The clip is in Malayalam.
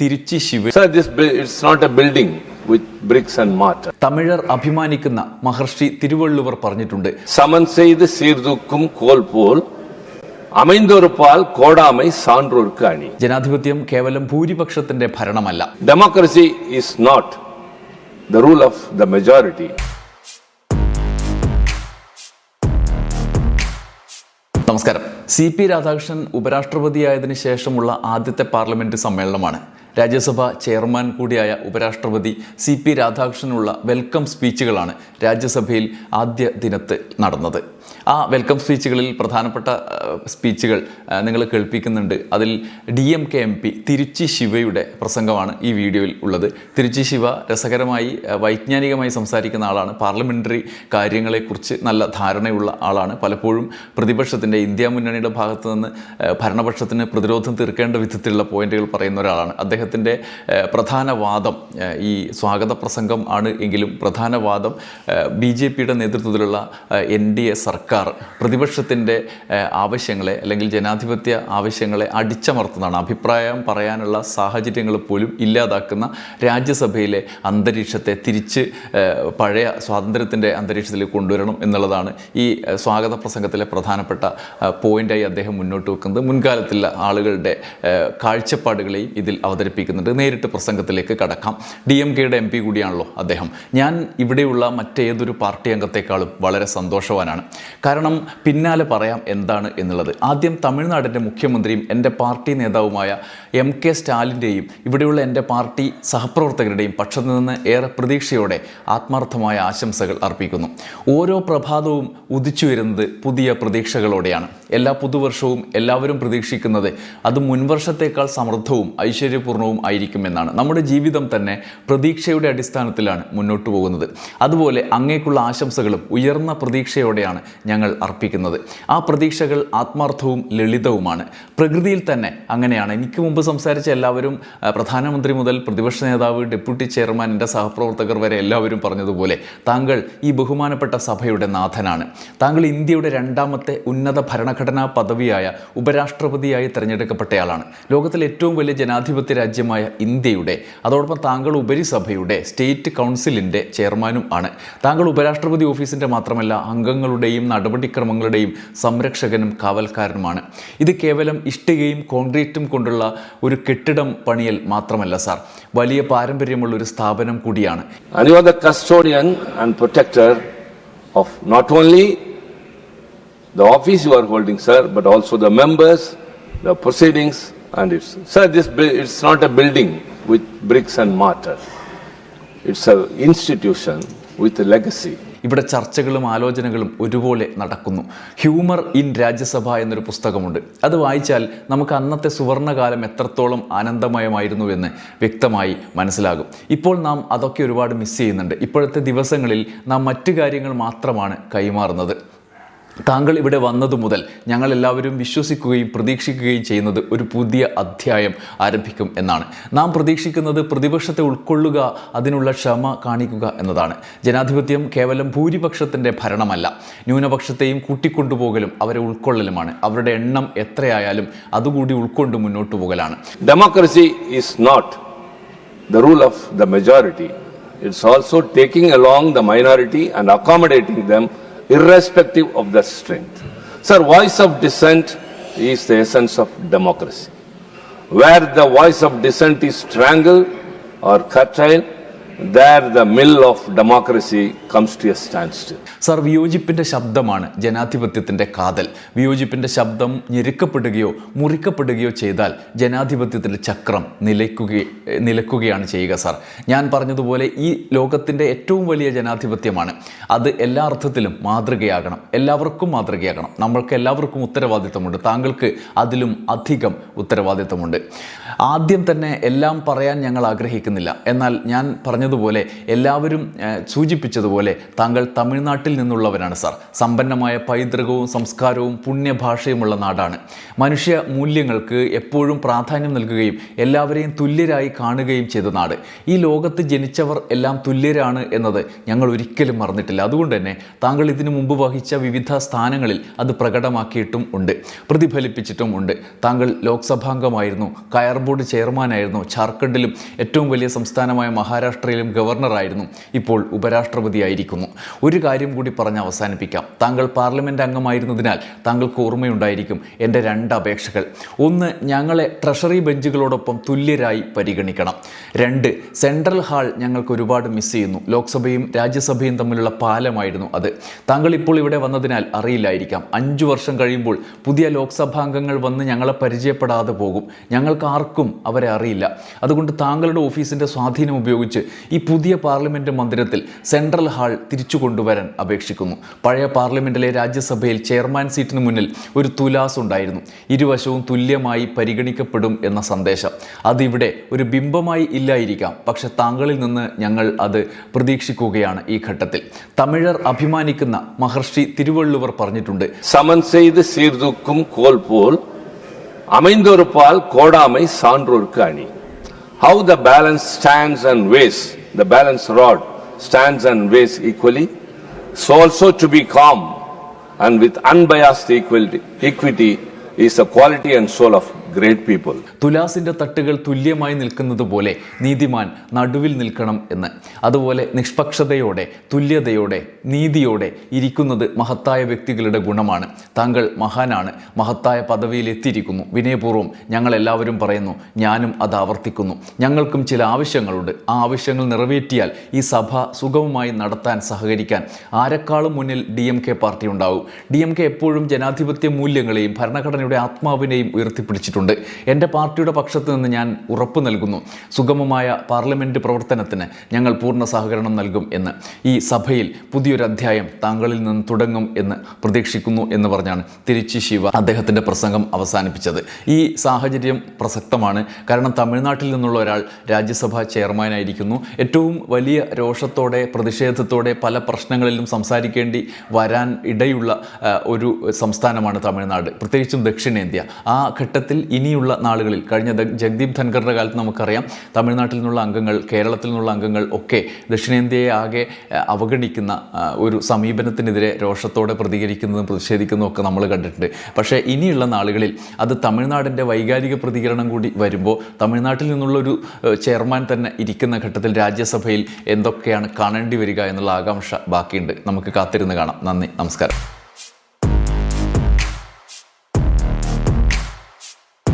Tiruchi Shiva Sir, this bu- it's not a building with bricks and mortar. തമിഴർ അഭിമാനിക്കുന്ന മഹർഷി തിരുവള്ളുവർ പറഞ്ഞിട്ടുണ്ട് சமன் செய்து சீர்தூக்கும் கோல் போல் அமைந்தொருப்பால் கோடாமை சான்றோர்க்கு அணி ജനാധിപത്യം കേവലം ഭൂരിപക്ഷത്തിന്റെ ഭരണമല്ല Democracy is not the rule of the majority. നമസ്കാരം സി പി രാധാകൃഷ്ണൻ ഉപരാഷ്ട്രപതിയായതിനു ശേഷമുള്ള ആദ്യത്തെ പാർലമെന്റ് സമ്മേളനമാണ് രാജ്യസഭ ചെയർമാൻ കൂടിയായ ഉപരാഷ്ട്രപതി സി പി രാധാകൃഷ്ണനുള്ള വെൽക്കം സ്പീച്ചുകളാണ് രാജ്യസഭയിൽ ആദ്യ ദിനത്ത് നടന്നത്. ആ വെൽക്കം സ്പീച്ചുകളിൽ പ്രധാനപ്പെട്ട സ്പീച്ചുകൾ നിങ്ങൾ കേൾപ്പിക്കുന്നുണ്ട്. അതിൽ D M K M P Tiruchi ശിവയുടെ പ്രസംഗമാണ് ഈ വീഡിയോയിൽ ഉള്ളത്. തിരുച്ചി ശിവ രസകരമായി വൈജ്ഞാനികമായി സംസാരിക്കുന്ന ആളാണ്. പാർലമെന്ററി കാര്യങ്ങളെക്കുറിച്ച് നല്ല ധാരണയുള്ള ആളാണ്. പലപ്പോഴും പ്രതിപക്ഷത്തിന്റെ ഇന്ത്യ മുന്നണിയുടെ ഭാഗത്തു നിന്ന് ഭരണപക്ഷത്തിന് പ്രതിരോധം തീർക്കേണ്ട വിധത്തിലുള്ള പോയിന്റുകൾ പറയുന്ന ഒരാളാണ്. അദ്ദേഹത്തിന്റെ പ്രധാന വാദം ഈ സ്വാഗത പ്രസംഗം ആണ് എങ്കിലും പ്രധാന വാദം ബി ജെ പിയുടെ നേതൃത്വത്തിലുള്ള എൻ ഡി എ സർക്കാർ പ്രതിപക്ഷത്തിന്റെ ആവശ്യങ്ങളെ അല്ലെങ്കിൽ ജനാധിപത്യ ആവശ്യങ്ങളെ അടിച്ചമർത്തുന്നതാണ്. അഭിപ്രായം പറയാനുള്ള സാഹചര്യങ്ങൾ പോലും ഇല്ലാതാക്കുന്ന രാജ്യസഭയിലെ അന്തരീക്ഷത്തെ തിരിച്ച് പഴയ സ്വാതന്ത്ര്യത്തിന്റെ അന്തരീക്ഷത്തിലേക്ക് കൊണ്ടുവരണം എന്നുള്ളതാണ് ഈ സ്വാഗത പ്രസംഗത്തിലെ പ്രധാനപ്പെട്ട പോയിന്റായി അദ്ദേഹം മുന്നോട്ട് വെക്കുന്നത്. മുൻകാലത്തുള്ള ആളുകളുടെ കാഴ്ചപ്പാടുകളെയും ഇതിൽ അവതരിപ്പിക്കുന്നുണ്ട്. നേരിട്ട് പ്രസംഗത്തിലേക്ക് കടക്കാം. ഡി എം കെയുടെ എം പി കൂടിയാണല്ലോ അദ്ദേഹം. ഞാൻ ഇവിടെയുള്ള മറ്റേതൊരു പാർട്ടി അംഗത്തെക്കാളും വളരെ സന്തോഷവാനാണ്. കാരണം പിന്നാലെ പറയാം എന്താണ് എന്നുള്ളത്. ആദ്യം തമിഴ്നാടിന്റെ മുഖ്യമന്ത്രിയും എന്റെ പാർട്ടി നേതാവുമായ എം കെ സ്റ്റാലിന്റെയും ഇവിടെയുള്ള എന്റെ പാർട്ടി സഹപ്രവർത്തകരുടെയും പക്ഷത്തു നിന്ന് ഏറെ പ്രതീക്ഷയോടെ ആത്മാർത്ഥമായ ആശംസകൾ അർപ്പിക്കുന്നു. ഓരോ പ്രഭാതവും ഉദിച്ചു വരുന്നത് പുതിയ പ്രതീക്ഷകളോടെയാണ്. എല്ലാ പുതുവർഷവും എല്ലാവരും പ്രതീക്ഷിക്കുന്നത് അത് മുൻവർഷത്തേക്കാൾ സമൃദ്ധവും ഐശ്വര്യപൂർണവും ആയിരിക്കുമെന്നാണ് നമ്മുടെ ജീവിതം തന്നെ പ്രതീക്ഷയുടെ അടിസ്ഥാനത്തിലാണ് മുന്നോട്ട് പോകുന്നത്. അതുപോലെ അങ്ങേക്കുള്ള ആശംസകളും ഉയർന്ന പ്രതീക്ഷയോടെയാണ് ഞങ്ങൾ അർപ്പിക്കുന്നത്. ആ പ്രതീക്ഷകൾ ആത്മാർത്ഥവും ലളിതവുമാണ്. പ്രകൃതിയിൽ തന്നെ അങ്ങനെയാണ്. എനിക്ക് മുമ്പ് സംസാരിച്ച എല്ലാവരും പ്രധാനമന്ത്രി മുതൽ പ്രതിപക്ഷ നേതാവ് ഡെപ്യൂട്ടി ചെയർമാൻ എന്റെ സഹപ്രവർത്തകർ വരെ എല്ലാവരും പറഞ്ഞതുപോലെ താങ്കൾ ഈ ബഹുമാനപ്പെട്ട സഭയുടെ നാഥനാണ്. താങ്കൾ ഇന്ത്യയുടെ രണ്ടാമത്തെ ഉന്നത ഭരണഘടനാ പദവിയായ ഉപരാഷ്ട്രപതിയായി തിരഞ്ഞെടുക്കപ്പെട്ടയാളാണ്. ലോകത്തിലെ ഏറ്റവും വലിയ ജനാധിപത്യ രാജ്യമായ ഇന്ത്യയുടെ അതോടൊപ്പം താങ്കൾ ഉപരിസഭയുടെ സ്റ്റേറ്റ് കൗൺസിലിന്റെ ചെയർമാനും ആണ്. താങ്കൾ ഉപരാഷ്ട്രപതി ഓഫീസിന്റെ മാത്രമല്ല അംഗങ്ങളുടെയും നടപടിക്രമങ്ങളുടെയും സംരക്ഷകനും കാവൽക്കാരനുമാണ്. ഇത് കേവലം ഇഷ്ടികയും കോൺക്രീറ്റും കൊണ്ടുള്ള ഒരു കെട്ടിടം പണിയൽ മാത്രമല്ല സാർ. വലിയ പാരമ്പര്യമുള്ള ഒരു സ്ഥാപനം കൂടിയാണ്. Custodian and protector of not only the office you are holding, sir, but also the members, the proceedings, and it's, sir, this, it's not a building with bricks and mortar. It's an institution with a legacy. ഇവിടെ ചർച്ചകളും ആലോചനകളും ഒരുപോലെ നടക്കുന്നു. ഹ്യൂമർ ഇൻ രാജ്യസഭ എന്നൊരു പുസ്തകമുണ്ട്. അത് വായിച്ചാൽ നമുക്ക് അന്നത്തെ സുവർണകാലം എത്രത്തോളം ആനന്ദമയമായിരുന്നു എന്ന് വ്യക്തമായി മനസ്സിലാകും. ഇപ്പോൾ നാം അതൊക്കെ ഒരുപാട് മിസ് ചെയ്യുന്നുണ്ട്. ഇപ്പോഴത്തെ ദിവസങ്ങളിൽ നാം മറ്റു കാര്യങ്ങൾ മാത്രമാണ് കൈമാറുന്നത്. താങ്കൾ ഇവിടെ വന്നതു മുതൽ ഞങ്ങൾ എല്ലാവരും വിശ്വസിക്കുകയും പ്രതീക്ഷിക്കുകയും ചെയ്യുന്നത് ഒരു പുതിയ അധ്യായം ആരംഭിക്കും എന്നാണ്. നാം പ്രതീക്ഷിക്കുന്നത് പ്രതിപക്ഷത്തെ ഉൾക്കൊള്ളുക അതിനുള്ള ക്ഷമ കാണിക്കുക എന്നതാണ്. ജനാധിപത്യം കേവലം ഭൂരിപക്ഷത്തിന്റെ ഭരണമല്ല. ന്യൂനപക്ഷത്തെയും കൂട്ടിക്കൊണ്ടുപോകലും അവരെ ഉൾക്കൊള്ളലുമാണ്. അവരുടെ എണ്ണം എത്രയായാലും അതുകൂടി ഉൾക്കൊണ്ട് മുന്നോട്ട് പോകലാണ്. Democracy is not the rule of the majority it's also taking along the minority and accommodating them irrespective of the strength. Sir, voice of dissent is the essence of democracy. Where the voice of dissent is strangled or curtailed, there. Sir വിയോജിപ്പിന്റെ ശബ്ദമാണ് ജനാധിപത്യത്തിന്റെ കാതൽ. വിയോജിപ്പിന്റെ ശബ്ദം ഞെരുക്കപ്പെടുകയോ മുറിക്കപ്പെടുകയോ ചെയ്താൽ ജനാധിപത്യത്തിന്റെ ചക്രം നിലയ്ക്കുക നിലക്കുകയാണ് ചെയ്യുക സാർ ഞാൻ പറഞ്ഞതുപോലെ ഈ ലോകത്തിന്റെ ഏറ്റവും വലിയ ജനാധിപത്യമാണ്. അത് എല്ലാ അർത്ഥത്തിലും മാതൃകയാകണം. എല്ലാവർക്കും മാതൃകയാകണം. നമ്മൾക്ക് എല്ലാവർക്കും ഉത്തരവാദിത്തമുണ്ട്. താങ്കൾക്ക് അതിലും അധികം ഉത്തരവാദിത്തമുണ്ട്. ആദ്യം തന്നെ എല്ലാം പറയാൻ ഞങ്ങൾ ആഗ്രഹിക്കുന്നില്ല. എന്നാൽ ഞാൻ പറഞ്ഞതുപോലെ എല്ലാവരും സൂചിപ്പിച്ചതുപോലെ താങ്കൾ തമിഴ്നാട്ടിൽ നിന്നുള്ളവരാണ് സാർ. സമ്പന്നമായ പൈതൃകവും സംസ്കാരവും പുണ്യഭാഷയുമുള്ള നാടാണ്. മനുഷ്യ മൂല്യങ്ങൾക്ക് എപ്പോഴും പ്രാധാന്യം നൽകുകയും എല്ലാവരെയും തുല്യരായി കാണുകയും ചെയ്ത നാട്. ഈ ലോകത്ത് ജനിച്ചവർ എല്ലാം തുല്യരാണ് എന്നത് ഞങ്ങൾ ഒരിക്കലും മറന്നിട്ടില്ല. അതുകൊണ്ട് തന്നെ താങ്കൾ ഇതിനു മുമ്പ് വഹിച്ച വിവിധ സ്ഥാനങ്ങളിൽ അത് പ്രകടമാക്കിയിട്ടും ഉണ്ട് പ്രതിഫലിപ്പിച്ചിട്ടും ഉണ്ട്. താങ്കൾ ലോക്സഭാംഗമായിരുന്നു കയർ ബോർഡ് ചെയർമാനായിരുന്നു ഝാർഖണ്ഡിലും ഏറ്റവും വലിയ സംസ്ഥാനമായ മഹാരാഷ്ട്രയിലും ഗവർണറായിരുന്നു. ഇപ്പോൾ ഉപരാഷ്ട്രപതിയായിരിക്കുന്നു. ഒരു കാര്യം കൂടി പറഞ്ഞ് അവസാനിപ്പിക്കാം. താങ്കൾ പാർലമെന്റ് അംഗമായിരുന്നതിനാൽ താങ്കൾക്ക് ഓർമ്മയുണ്ടായിരിക്കും എന്റെ രണ്ട് അപേക്ഷകൾ. ഒന്ന് ഞങ്ങളെ ട്രഷറി ബെഞ്ചുകളോടൊപ്പം തുല്യരായി പരിഗണിക്കണം. രണ്ട് സെൻട്രൽ ഹാൾ ഞങ്ങൾക്ക് ഒരുപാട് മിസ് ചെയ്യുന്നു. ലോക്സഭയും രാജ്യസഭയും തമ്മിലുള്ള പാലമായിരുന്നു അത്. താങ്കൾ ഇപ്പോൾ ഇവിടെ വന്നതിനാൽ അറിയില്ലായിരിക്കാം. അഞ്ചു വർഷം കഴിയുമ്പോൾ പുതിയ ലോക്സഭാംഗങ്ങൾ വന്ന് ഞങ്ങളെ പരിചയപ്പെടാതെ പോകും. ഞങ്ങൾക്ക് ആർക്കും അവരെ അറിയില്ല. അതുകൊണ്ട് താങ്കളുടെ ഓഫീസിന്റെ സ്വാധീനം ഉപയോഗിച്ച് ഈ പുതിയ പാർലമെന്റ് മന്ദിരത്തിൽ സെൻട്രൽ ഹാൾ തിരിച്ചു കൊണ്ടുവരാൻ അപേക്ഷിക്കുന്നു. പഴയ പാർലമെന്റിലെ രാജ്യസഭയിൽ ചെയർമാൻ സീറ്റിന് മുന്നിൽ ഒരു തുലാസ് ഉണ്ടായിരുന്നു. ഇരുവശവും തുല്യമായി പരിഗണിക്കപ്പെടും എന്ന സന്ദേശം. അതിവിടെ ഒരു ബിംബമായി ഇല്ലായിരിക്കാം പക്ഷെ താങ്കളിൽ നിന്ന് ഞങ്ങൾ അത് പ്രതീക്ഷിക്കുകയാണ് ഈ ഘട്ടത്തിൽ തമിഴർ അഭിമാനിക്കുന്ന മഹർഷി തിരുവള്ളുവർ പറഞ്ഞിട്ടുണ്ട് சமன் செய்து சீர்தூக்கும் கோல் போல் அமைந்தொருப்பால் கோடாமை சான்றோர்க்கு அணி how the balance stands and weighs the balance rod stands and weighs equally so also to be calm and with unbiased equality, equity is the quality and soul of great people തുലാസിന്റെ തട്ടുകൾ തുല്യമായി നിൽക്കുന്നത് പോലെ നീതിമാൻ നടുവിൽ നിൽക്കണം എന്ന്. അതുപോലെ നിഷ്പക്ഷതയോടെ തുല്യതയോടെ നീതിയോടെ ഇരിക്കുന്നത് മഹത്തായ വ്യക്തികളുടെ ഗുണമാണ്. താങ്കൾ മഹാനാണ് മഹത്തായ പദവിയിൽ എത്തിയിരിക്കുന്നു. വിനയപൂർവം ഞങ്ങൾ എല്ലാവരും പറയുന്നു ഞാനും അത് ആവർത്തിക്കുന്നു. ഞങ്ങൾക്കും ചില ആവശ്യങ്ങളുണ്ട്. ആ ആവശ്യങ്ങൾ നിറവേറ്റിയാൽ ഈ സഭ സുഗമമായി നടത്താൻ സഹകരിക്കാൻ ആരെക്കാളും മുന്നിൽ ഡി എം കെ പാർട്ടി ഉണ്ടാവും. ഡി എം കെ എപ്പോഴും ജനാധിപത്യ മൂല്യങ്ങളെയും ഭരണഘടനയുടെ ആത്മാവിനെയും ഉയർത്തിപ്പിടിച്ചിട്ടുണ്ട്. എന്റെ പാർട്ടിയുടെ പക്ഷത്ത് നിന്ന് ഞാൻ ഉറപ്പ് നൽകുന്നു. സുഗമമായ പാർലമെന്റ് പ്രവർത്തനത്തിന് ഞങ്ങൾ പൂർണ സഹകരണം നൽകും എന്ന്. ഈ സഭയിൽ പുതിയൊരു അധ്യായം താങ്കളിൽ നിന്ന് തുടങ്ങും എന്ന് പ്രതീക്ഷിക്കുന്നു എന്ന് പറഞ്ഞാണ് തിരുച്ചി ശിവ അദ്ദേഹത്തിന്റെ പ്രസംഗം അവസാനിപ്പിച്ചത്. ഈ സാഹചര്യം പ്രസക്തമാണ്. കാരണം തമിഴ്നാട്ടിൽ നിന്നുള്ള ഒരാൾ രാജ്യസഭാ ചെയർമാനായിരിക്കുന്നു. ഏറ്റവും വലിയ രോഷത്തോടെ പ്രതിഷേധത്തോടെ പല പ്രശ്നങ്ങളിലും സംസാരിക്കേണ്ടി വരാൻ ഇടയുള്ള ഒരു സംസ്ഥാനമാണ് തമിഴ്നാട്. പ്രത്യേകിച്ചും ദക്ഷിണേന്ത്യ. ആ ഘട്ടത്തിൽ ഇനിയുള്ള നാളുകളിൽ കഴിഞ്ഞ ജഗ്ദീപ് ധൻഖറിന്റെ കാലത്ത് നമുക്കറിയാം തമിഴ്നാട്ടിൽ നിന്നുള്ള അംഗങ്ങൾ കേരളത്തിൽ നിന്നുള്ള അംഗങ്ങൾ ഒക്കെ ദക്ഷിണേന്ത്യയെ ആകെ അവഗണിക്കുന്ന ഒരു സമീപനത്തിനെതിരെ രോഷത്തോടെ പ്രതികരിക്കുന്നതും പ്രതിഷേധിക്കുന്നതും ഒക്കെ നമ്മൾ കണ്ടിട്ടുണ്ട്. പക്ഷേ ഇനിയുള്ള നാളുകളിൽ അത് തമിഴ്നാടിന്റെ വൈകാരിക പ്രതികരണം കൂടി വരുമ്പോൾ തമിഴ്നാട്ടിൽ നിന്നുള്ള ഒരു ചെയർമാൻ തന്നെ ഇരിക്കുന്ന ഘട്ടത്തിൽ രാജ്യസഭയിൽ എന്തൊക്കെയാണ് കാണേണ്ടി വരിക എന്നുള്ള ആകാംക്ഷ ബാക്കിയുണ്ട്. നമുക്ക് കാത്തിരുന്ന് കാണാം. നന്ദി നമസ്കാരം.